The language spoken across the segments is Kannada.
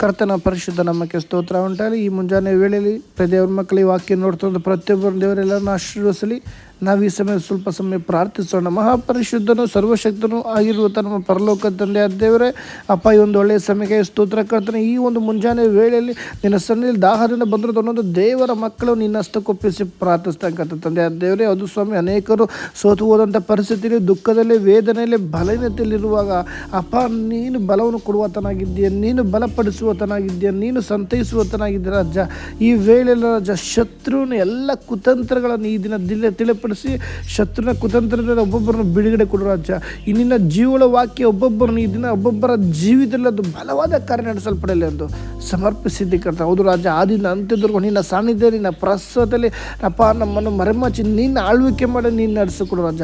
ಕರ್ತನ ಪರಿಶುದ್ಧ ನಮ್ಮಕ್ಕೆ ಸ್ತೋತ್ರ ಉಂಟಾಗಲಿ. ಈ ಮುಂಜಾನೆ ವೇಳೆಯಲ್ಲಿ ಪ್ರತಿಯೊಬ್ಬರ ಮಕ್ಕಳಿಗೆ ವಾಕ್ಯ ನೋಡ್ತಾ ಪ್ರತಿಯೊಬ್ಬರು ದೇವರೆಲ್ಲರನ್ನು ಆಶೀರ್ವಸಲಿ ನಾವು ಈ ಸಮಯ ಸ್ವಲ್ಪ ಸಮಯ ಪ್ರಾರ್ಥಿಸೋಣ. ಮಹಾಪರಿಶುದ್ಧನು ಸರ್ವಶಕ್ತನು ಆಗಿರುವಂಥ ನಮ್ಮ ಪರಲೋಕ ತಂದೆ ದೇವರೇ, ಅಪ್ಪ, ಈ ಒಂದು ಒಳ್ಳೆಯ ಸಮಯಕ್ಕೆ ಸ್ತೋತ್ರ ಕರ್ತನೆ. ಈ ಒಂದು ಮುಂಜಾನೆ ವೇಳೆಯಲ್ಲಿ ನಿನ್ನ ಸನ್ನಿಧಿಯಲ್ಲಿ ದಾಹದಿಂದ ಬಂದಿರೋದು ಅನ್ನೋದು ದೇವರ ಮಕ್ಕಳು ನಿನ್ನಷ್ಟಕ್ಕೊಪ್ಪಿಸಿ ಪ್ರಾರ್ಥಿಸ್ತಕ್ಕಂಥ ತಂದೆ ದೇವರೇ, ಅದು ಸ್ವಾಮಿ, ಅನೇಕರು ಸೋತು ಹೋದಂಥ ಪರಿಸ್ಥಿತಿಯಲ್ಲಿ, ದುಃಖದಲ್ಲಿ, ವೇದನೆಯಲ್ಲಿ, ಬಲಹೀನತೆಯಲ್ಲಿರುವಾಗ, ಅಪ್ಪ, ನೀನು ಬಲವನ್ನು ಕೊಡುವತನಾಗಿದ್ದೀಯ, ನೀನು ಬಲಪಡಿಸುವತನಾಗಿದ್ದೀಯ, ನೀನು ಸಂತೈಸುವತನಾಗಿದ್ದೀಯ ರಾಜ. ಈ ವೇಳೆಯಲ್ಲಿ ರಾಜ, ಶತ್ರುವಿನ ಎಲ್ಲ ಕುತಂತ್ರಗಳನ್ನು ಈ ದಿನ ದಿಲ್ಲ ತಿಳಿಪಡಿಸಿ ಶತ್ರುನ ಕುತಂತ್ರದಿಂದ ಒಬ್ಬೊಬ್ಬರನ್ನು ಬಿಡುಗಡೆ ಕೊಡು ರಾಜ ಈ ನಿನ್ನ ಜೀವಳ ವಾಕ್ಯ ಒಬ್ಬೊಬ್ಬರನ್ನು ಈ ಒಬ್ಬೊಬ್ಬರ ಜೀವಿತದಲ್ಲಿ ಅದು ಬಲವಾದ ಕಾರ್ಯ ನಡೆಸಲ್ಪಡಲಿ ಎಂದು ಸಮರ್ಪಿಸಿದ್ದಿ ಕರ್ತ. ಹೌದು ರಾಜ ಆದಿಂದ ಅಂತ್ಯದವರೆಗೂ ನಿನ್ನ ಸಾನ್ನಿಧ್ಯ ನಿನ್ನ ಪ್ರಸ್ತುತದಲ್ಲಿ ಅಪ್ಪ, ನಮ್ಮನ್ನು ಮರೆಮಾಚಿ, ನಿನ್ನ ಆಳ್ವಿಕೆ ಮಾಡಿ ನೀನು ನಡೆಸಿಕೊಡು ರಾಜ.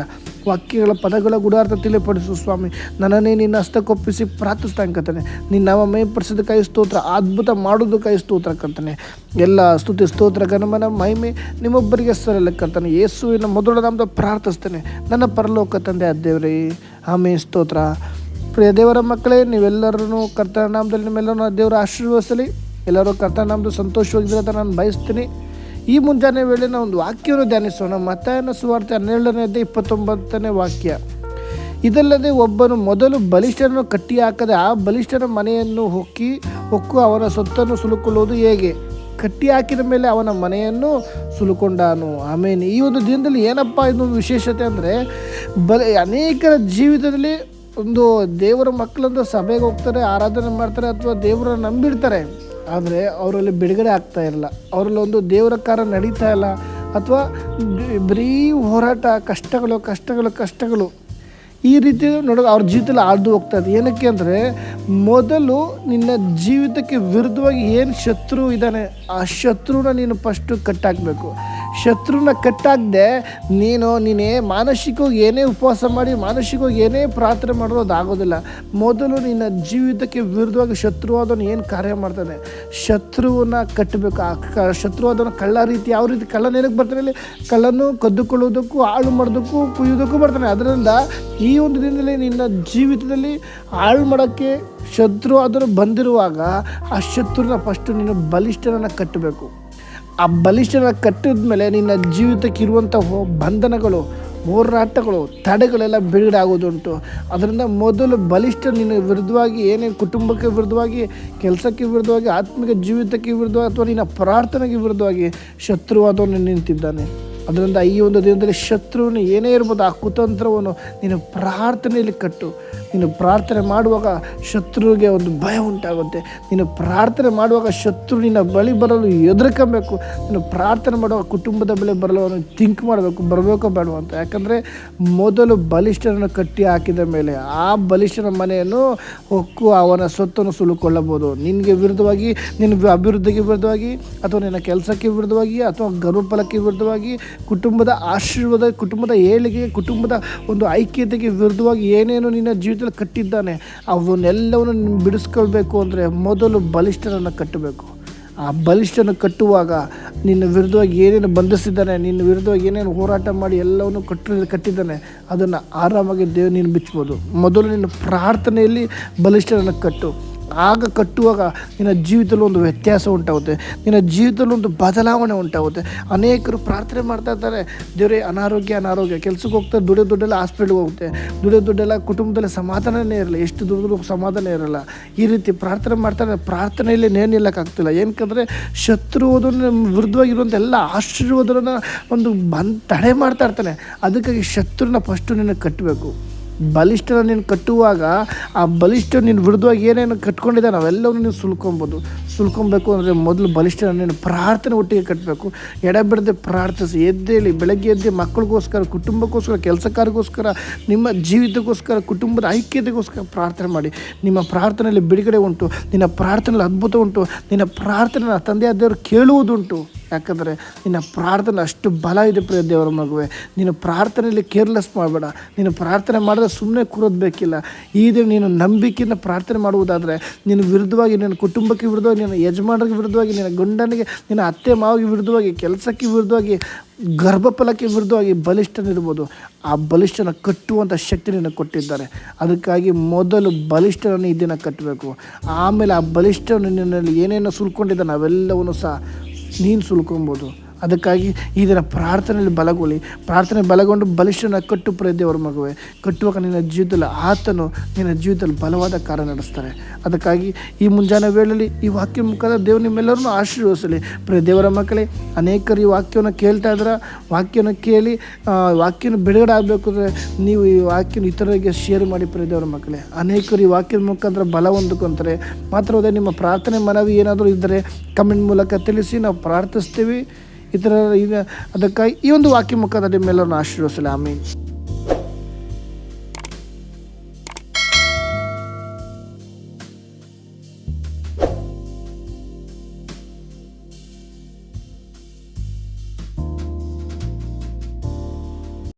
ವಾಕ್ಯಗಳ ಪದಗಳ ಗುಡಾರ್ಥ ತಿಳಿಪಡಿಸು ಸ್ವಾಮಿ. ನನ್ನನ್ನೇ ನಿನ್ನ ಹಸ್ತಕ್ಕೊಪ್ಪಿಸಿ ಪ್ರಾರ್ಥಿಸ್ತಾ ಕರ್ತಾನೆ. ನಿನ್ನ ಮೇ ಮೇಪಡಿಸಿದ ಕೈ ಸ್ತೋತ್ರ, ಅದ್ಭುತ ಮಾಡೋದು ಕೈ ಸ್ತೋತ್ರ ಕಂತಾನೆ ಎಲ್ಲ ಸ್ತುತಿ ಸ್ತೋತ್ರ ಗಣಮನ ಮಹಿಮೆ ನಿಮ್ಮೊಬ್ಬರಿಗೆ ಸರಲ್ಲ ಕರ್ತಾನೆ. ಯೇಸುವಿನ ಮೊದಲ ನಾಮದ ಪ್ರಾರ್ಥಿಸ್ತೇನೆ. ನನ್ನ ಪರಲೋಕ ತಂದೆ ದೇವರೇ. ಆಮೇ ಸ್ತೋತ್ರ. ಪ್ರಿಯ ದೇವರ ಮಕ್ಕಳೇ ನೀವೆಲ್ಲರೂ ಕರ್ತನ ನಾಮದಲ್ಲಿ ನಿಮ್ಮೆಲ್ಲರೂ ದೇವರ ಆಶೀರ್ವದಿಸಲಿ. ಎಲ್ಲರೂ ಕರ್ತನ ನಾಮದ ಸಂತೋಷವಾಗಿದ್ದರೆ ಅಂತ ನಾನು ಬಯಸ್ತೀನಿ. ಈ ಮುಂಜಾನೆ ವೇಳೆ ನಾವು ಒಂದು ವಾಕ್ಯವನ್ನು ಧ್ಯಾನಿಸೋಣ. ಮತಾಯನ ಸುವಾರ್ತೆ ಹನ್ನೆರಡನೇದೇ ಇಪ್ಪತ್ತೊಂಬತ್ತನೇ ವಾಕ್ಯ. ಇದಲ್ಲದೆ ಒಬ್ಬನು ಮೊದಲು ಬಲಿಷ್ಠರನ್ನು ಕಟ್ಟಿ ಹಾಕದೆ ಆ ಬಲಿಷ್ಠರ ಮನೆಯನ್ನು ಹೊಕ್ಕಿ, ಹೊಕ್ಕು ಅವನ ಸೊತ್ತನ್ನು ಸುಲುಕೊಳ್ಳುವುದು ಹೇಗೆ? ಕಟ್ಟಿ ಹಾಕಿದ ಮೇಲೆ ಅವನ ಮನೆಯನ್ನು ಸುಲುಕೊಂಡಾನು. ಆಮೇಲೆ ಈ ಒಂದು ದಿನದಲ್ಲಿ ಏನಪ್ಪ ಇದೊಂದು ವಿಶೇಷತೆ ಅಂದರೆ, ಬಲ ಅನೇಕರ ಜೀವಿತದಲ್ಲಿ ಒಂದು ದೇವರ ಮಕ್ಕಳಂತ ಸಭೆಗೆ ಹೋಗ್ತಾರೆ, ಆರಾಧನೆ ಮಾಡ್ತಾರೆ ಅಥವಾ ದೇವರನ್ನ ನಂಬಿಡ್ತಾರೆ, ಆದರೆ ಅವರಲ್ಲಿ ಬಿಡುಗಡೆ ಆಗ್ತಾ ಇರಲ್ಲ ಅವರಲ್ಲಿ ಒಂದು ದೇವರ ಕಾರ್ಯ ನಡೀತಾ ಇಲ್ಲ. ಅಥವಾ ಬರೀ ಹೋರಾಟ, ಕಷ್ಟಗಳು ಕಷ್ಟಗಳು ಕಷ್ಟಗಳು. ಈ ರೀತಿ ನೋಡೋದು ಅವ್ರ ಜೀವಿತದಲ್ಲಿ ಆಡ್ದು ಹೋಗ್ತಾ ಇದೆ. ಏನಕ್ಕೆ ಅಂದರೆ, ಮೊದಲು ನಿನ್ನ ಜೀವಿತಕ್ಕೆ ವಿರುದ್ಧವಾಗಿ ಏನು ಶತ್ರು ಇದ್ದಾನೆ, ಆ ಶತ್ರುನ ನೀನು ಫಸ್ಟು ಕಟ್ಟಾಕಬೇಕು ಶತ್ರುನ ಕಟ್ಟಾಗದೆ ನೀನು ನೀನೇ ಮಾನಸಿಕವಾಗಿ ಏನೇ ಉಪವಾಸ ಮಾಡಿ, ಮಾನಸಿಕವಾಗಿ ಏನೇ ಪ್ರಾರ್ಥನೆ ಮಾಡೋದು ಅದಾಗೋದಿಲ್ಲ. ಮೊದಲು ನಿನ್ನ ಜೀವಿತಕ್ಕೆ ವಿರುದ್ಧವಾಗಿ ಶತ್ರುವಾದವನು ಏನು ಕಾರ್ಯ ಮಾಡ್ತಾನೆ? ಶತ್ರುವನ್ನ ಕಟ್ಟಬೇಕು. ಆ ಕ, ಶತ್ರುವಾದವನ ಕಳ್ಳ ರೀತಿ ಯಾವ ರೀತಿ ಕಳ್ಳನ ಏನಕ್ಕೆ ಬರ್ತಾನೆ ಇಲ್ಲಿ ಕಳ್ಳನ್ನು ಕದ್ದುಕೊಳ್ಳೋದಕ್ಕೂ ಹಾಳು ಮಾಡೋದಕ್ಕೂ ಕುಯ್ಯೋದಕ್ಕೂ ಬರ್ತಾನೆ. ಅದರಿಂದ ಈ ಒಂದು ದಿನದಲ್ಲಿ ನಿನ್ನ ಜೀವಿತದಲ್ಲಿ ಹಾಳು ಮಾಡೋಕ್ಕೆ ಶತ್ರು ಆದರೂ ಬಂದಿರುವಾಗ ಆ ಶತ್ರುನ ಫಸ್ಟು ನೀನು ಬಲಿಷ್ಠನನ್ನು ಕಟ್ಟಬೇಕು. ಆ ಬಲಿಷ್ಠನ ಕಟ್ಟಿದ ಮೇಲೆ ನಿನ್ನ ಜೀವಿತಕ್ಕೆ ಇರುವಂಥ ಬಂಧನಗಳು, ಹೋರಾಟಗಳು, ತಡೆಗಳೆಲ್ಲ ಬಿಡುಗಡೆ ಆಗೋದುಂಟು. ಅದರಿಂದ ಮೊದಲು ಬಲಿಷ್ಠ ನಿನ್ನ ವಿರುದ್ಧವಾಗಿ, ಏನೇನು ಕುಟುಂಬಕ್ಕೆ ವಿರುದ್ಧವಾಗಿ, ಕೆಲಸಕ್ಕೆ ವಿರುದ್ಧವಾಗಿ, ಆತ್ಮಿಕ ಜೀವಿತಕ್ಕೆ ವಿರುದ್ಧವಾಗಿ, ಅಥವಾ ನಿನ್ನ ಪ್ರಾರ್ಥನೆಗೆ ವಿರುದ್ಧವಾಗಿ ಶತ್ರುವಾದವನ್ನು ನಿಂತಿದ್ದಾನೆ. ಅದರಿಂದ ಈ ಒಂದು ದಿನದಲ್ಲಿ ಶತ್ರುವನ್ನು ಏನೇ ಇರ್ಬೋದು ಆ ಕುತಂತ್ರವನ್ನು ನೀನು ಪ್ರಾರ್ಥನೆಯಲ್ಲಿ ಕಟ್ಟು. ನೀನು ಪ್ರಾರ್ಥನೆ ಮಾಡುವಾಗ ಶತ್ರುವಿಗೆ ಒಂದು ಭಯ ಉಂಟಾಗುತ್ತೆ. ನೀನು ಪ್ರಾರ್ಥನೆ ಮಾಡುವಾಗ ಶತ್ರು ನಿನ್ನ ಬಳಿ ಬರಲು ಎದುರ್ಕೊಬೇಕು ನೀನು ಪ್ರಾರ್ಥನೆ ಮಾಡುವಾಗ ಕುಟುಂಬದ ಬಳಿ ಬರಲು ಅವನು ಥಿಂಕ್ ಮಾಡಬೇಕು, ಬರಬೇಕೋ ಬೇಡವೋ ಅಂತ. ಯಾಕಂದರೆ ಮೊದಲು ಬಲಿಷ್ಠರನ್ನು ಕಟ್ಟಿ ಹಾಕಿದ ಮೇಲೆ ಆ ಬಲಿಷ್ಠನ ಮನೆಯನ್ನು ಹೊಕ್ಕು ಅವನ ಸೊತ್ತನ್ನು ಸುಲುಕೊಳ್ಳಬಹುದು. ನಿನಗೆ ವಿರುದ್ಧವಾಗಿ, ನಿನ್ನ ಅಭಿವೃದ್ಧಿಗೆ ವಿರುದ್ಧವಾಗಿ, ಅಥವಾ ನಿನ್ನ ಕೆಲಸಕ್ಕೆ ವಿರುದ್ಧವಾಗಿ, ಅಥವಾ ಗರ್ಭಫಲಕ್ಕೆ ವಿರುದ್ಧವಾಗಿ ಕುಟುಂಬದ ಆಶೀರ್ವಾದ, ಕುಟುಂಬದ ಏಳಿಗೆ, ಕುಟುಂಬದ ಒಂದು ಐಕ್ಯತೆಗೆ ವಿರುದ್ಧವಾಗಿ ಏನೇನು ನಿನ್ನ ಜೀವಿತದಲ್ಲಿ ಕಟ್ಟಿದ್ದಾನೆ, ಅವನ್ನೆಲ್ಲವನ್ನು ನೀನು ಬಿಡಿಸ್ಕೊಳ್ಬೇಕು ಅಂದರೆ ಮೊದಲು ಬಲಿಷ್ಠರನ್ನು ಕಟ್ಟಬೇಕು. ಆ ಬಲಿಷ್ಠನ ಕಟ್ಟುವಾಗ ನಿನ್ನ ವಿರುದ್ಧವಾಗಿ ಏನೇನು ಬಂಧಿಸಿದ್ದಾನೆ, ನಿನ್ನ ವಿರುದ್ಧವಾಗಿ ಏನೇನು ಹೋರಾಟ ಮಾಡಿ ಎಲ್ಲವನ್ನು ಕಟ್ಟ ಕಟ್ಟಿದ್ದಾನೆ, ಅದನ್ನು ಆರಾಮಾಗಿ ದೇವ್ ನೀನು ಬಿಚ್ಬೋದು. ಮೊದಲು ನಿನ್ನ ಪ್ರಾರ್ಥನೆಯಲ್ಲಿ ಬಲಿಷ್ಠರನ್ನು ಕಟ್ಟು. ಆಗ ಕಟ್ಟುವಾಗ ನಿನ್ನ ಜೀವಿತದಲ್ಲಿ ಒಂದು ವ್ಯತ್ಯಾಸ ಉಂಟಾಗುತ್ತೆ. ನಿನ್ನ ಜೀವಿತದಲ್ಲಿ ಒಂದು ಬದಲಾವಣೆ ಉಂಟಾಗುತ್ತೆ. ಅನೇಕರು ಪ್ರಾರ್ಥನೆ ಮಾಡ್ತಾ ಇರ್ತಾರೆ, ದೇವರೇ, ಅನಾರೋಗ್ಯ ಅನಾರೋಗ್ಯ. ಕೆಲಸಕ್ಕೆ ಹೋಗ್ತಾ ದುಡಿಯೋ ದುಡ್ಡೆಲ್ಲ ಹಾಸ್ಪಿಟ್ಲ್ಗೆ ಹೋಗುತ್ತೆ. ದುಡಿಯೋ ದುಡ್ಡೆಲ್ಲ ಕುಟುಂಬದಲ್ಲಿ ಸಮಾಧಾನನೇ ಇರಲ್ಲ. ಎಷ್ಟು ದುಡ್ಡು ಸಮಾಧಾನ ಇರಲ್ಲ. ಈ ರೀತಿ ಪ್ರಾರ್ಥನೆ ಮಾಡ್ತಾರೆ ಪ್ರಾರ್ಥನೆಯಲ್ಲಿ ನೇನಿಲ್ಲಕ್ಕಾಗ್ತಿಲ್ಲ ನಿಲ್ಲಕ್ಕಾಗ್ತಿಲ್ಲ ಏನಕ್ಕಂದರೆ ಶತ್ರು ಅದನ್ನು ವಿರುದ್ಧವಾಗಿರುವಂಥ ಎಲ್ಲ ಆಶೀರ್ವಾದನ ಒಂದು ಬಂದು ತಡೆ ಮಾಡ್ತಾ ಇರ್ತಾನೆ. ಅದಕ್ಕಾಗಿ ಶತ್ರುನ ಫಸ್ಟು ನಿನಗೆ ಕಟ್ಟಬೇಕು. ಬಲಿಷ್ಠನ ನೀನು ಕಟ್ಟುವಾಗ ಆ ಬಲಿಷ್ಠ ನೀನು ವಿರುದ್ಧವಾಗಿ ಏನೇನು ಕಟ್ಕೊಂಡಿದ್ದಾನೆ ಅವೆಲ್ಲವನ್ನೂ ನೀನು ಸುಲ್ಕೊಬೋದು. ಸುಲ್ಕೊಬೇಕು ಅಂದರೆ ಮೊದಲು ಬಲಿಷ್ಠನ ನೀನು ಪ್ರಾರ್ಥನೆ ಒಟ್ಟಿಗೆ ಕಟ್ಟಬೇಕು. ಎಡಬಿಡದೆ ಪ್ರಾರ್ಥಿಸಿ, ಎದ್ದೇಳಿ, ಬೆಳಗ್ಗೆ ಎದ್ದೆ ಮಕ್ಕಳಿಗೋಸ್ಕರ, ಕುಟುಂಬಕ್ಕೋಸ್ಕರ ಕೆಲಸಕ್ಕಾರಿಗೋಸ್ಕರ ನಿಮ್ಮ ಜೀವಿತಕ್ಕೋಸ್ಕರ, ಕುಟುಂಬದ ಐಕ್ಯತೆಗೋಸ್ಕರ ಪ್ರಾರ್ಥನೆ ಮಾಡಿ. ನಿಮ್ಮ ಪ್ರಾರ್ಥನೆಯಲ್ಲಿ ಬಿಡುಗಡೆ ಉಂಟು, ನಿನ್ನ ಪ್ರಾರ್ಥನೆಯಲ್ಲಿ ಅದ್ಭುತ ಉಂಟು, ನಿನ್ನ ಪ್ರಾರ್ಥನೆ ತಂದೆಯಾದವರು ಕೇಳುವುದುಂಟು. ಯಾಕಂದರೆ ನಿನ್ನ ಪ್ರಾರ್ಥನೆ ಅಷ್ಟು ಬಲ ಇದೆ ಪ್ರಿಯ ದೇವರ ಮಗುವೆ. ನೀನು ಪ್ರಾರ್ಥನೆಯಲ್ಲಿ ಕೇರ್ಲೆಸ್ ಮಾಡಬೇಡ. ನೀನು ಪ್ರಾರ್ಥನೆ ಮಾಡಿದ್ರೆ ಸುಮ್ಮನೆ ಕೂರೋದು ಬೇಕಿಲ್ಲ. ಈ ದಿನ ನೀನು ನಂಬಿಕೆಯಿಂದ ಪ್ರಾರ್ಥನೆ ಮಾಡುವುದಾದರೆ ನಿನ್ನ ವಿರುದ್ಧವಾಗಿ ನಿನ್ನ ಕುಟುಂಬಕ್ಕೆ ವಿರುದ್ಧವಾಗಿ, ನಿನ್ನ ಯಜಮಾನರಿಗೆ ವಿರುದ್ಧವಾಗಿ, ನಿನ್ನ ಗಂಡನಿಗೆ, ನಿನ್ನ ಅತ್ತೆ ಮಾವಿಗೆ ವಿರುದ್ಧವಾಗಿ, ಕೆಲಸಕ್ಕೆ ವಿರುದ್ಧವಾಗಿ, ಗರ್ಭಫಲಕ್ಕೆ ವಿರುದ್ಧವಾಗಿ ಬಲಿಷ್ಠನಿರ್ಬೋದು ಆ ಬಲಿಷ್ಠನ ಕಟ್ಟುವಂಥ ಶಕ್ತಿ ನಿನಗೆ ಕೊಟ್ಟಿದ್ದಾರೆ. ಅದಕ್ಕಾಗಿ ಮೊದಲು ಬಲಿಷ್ಠನನ್ನು ಈ ದಿನ ಕಟ್ಟಬೇಕು. ಆಮೇಲೆ ಆ ಬಲಿಷ್ಠನು ನಿನ್ನಲ್ಲಿ ಏನೇನು ಸುಲ್ಕೊಂಡಿದ್ದಾನೆ, ಅವೆಲ್ಲವನ್ನು ಸಹ ನೀನು ಸುಲ್ಕೊಬೋದು. ಅದಕ್ಕಾಗಿ ಈ ದಿನ ಪ್ರಾರ್ಥನೆಯಲ್ಲಿ ಬಲಗೊಳ್ಳಿ. ಪ್ರಾರ್ಥನೆ ಬಲಗೊಂಡು ಬಲಿಷ್ಠನ ಕಟ್ಟು ಪ್ರದೇವರ ದೇವರ ಮಗುವೆ. ಕಟ್ಟುವಾಗ ನಿನ್ನ ಜೀವಿತದಲ್ಲಿ ಆತನು ನಿನ್ನ ಜೀವಿತದಲ್ಲಿ ಬಲವಾದ ಕಾರ್ಯ ನಡೆಸ್ತಾರೆ. ಅದಕ್ಕಾಗಿ ಈ ಮುಂಜಾನೆ ವೇಳೆಯಲ್ಲಿ ಈ ವಾಕ್ಯ ಮುಖಾಂತರ ದೇವರು ನಿಮ್ಮೆಲ್ಲರನ್ನು ಆಶೀರ್ವದಿಸಲಿ. ಪ್ರಿಯ ದೇವರ ಮಕ್ಕಳೇ, ಅನೇಕರು ಈ ವಾಕ್ಯವನ್ನು ಕೇಳ್ತಾ ಇದ್ರೆ. ವಾಕ್ಯನ ಕೇಳಿ ವಾಕ್ಯನ ಬಿಡುಗಡೆ ಆಗಬೇಕು ಅಂದರೆ ನೀವು ಈ ವಾಕ್ಯನ ಇತರರಿಗೆ ಶೇರ್ ಮಾಡಿ ಪ್ರಿಯ ದೇವರ ಮಕ್ಕಳೇ. ಅನೇಕರು ಈ ವಾಕ್ಯದ ಮುಖಾಂತರ ಬಲ ಹೊಂದ್ಕೊಂತಾರೆ. ಮಾತ್ರವದೇ ನಿಮ್ಮ ಪ್ರಾರ್ಥನೆ ಮನವಿ ಏನಾದರೂ ಇದ್ದರೆ ಕಮೆಂಟ್ ಮೂಲಕ ತಿಳಿಸಿ ನಾವು ಪ್ರಾರ್ಥಿಸ್ತೀವಿ. ಈಗ ಅದಕ್ಕಾಗಿ ಈ ಒಂದು ವಾಕ್ಯ ಮುಖದ ನಿಮ್ಮೆಲ್ಲರನ್ನು ಆಶೀರ್ವಸಲಿ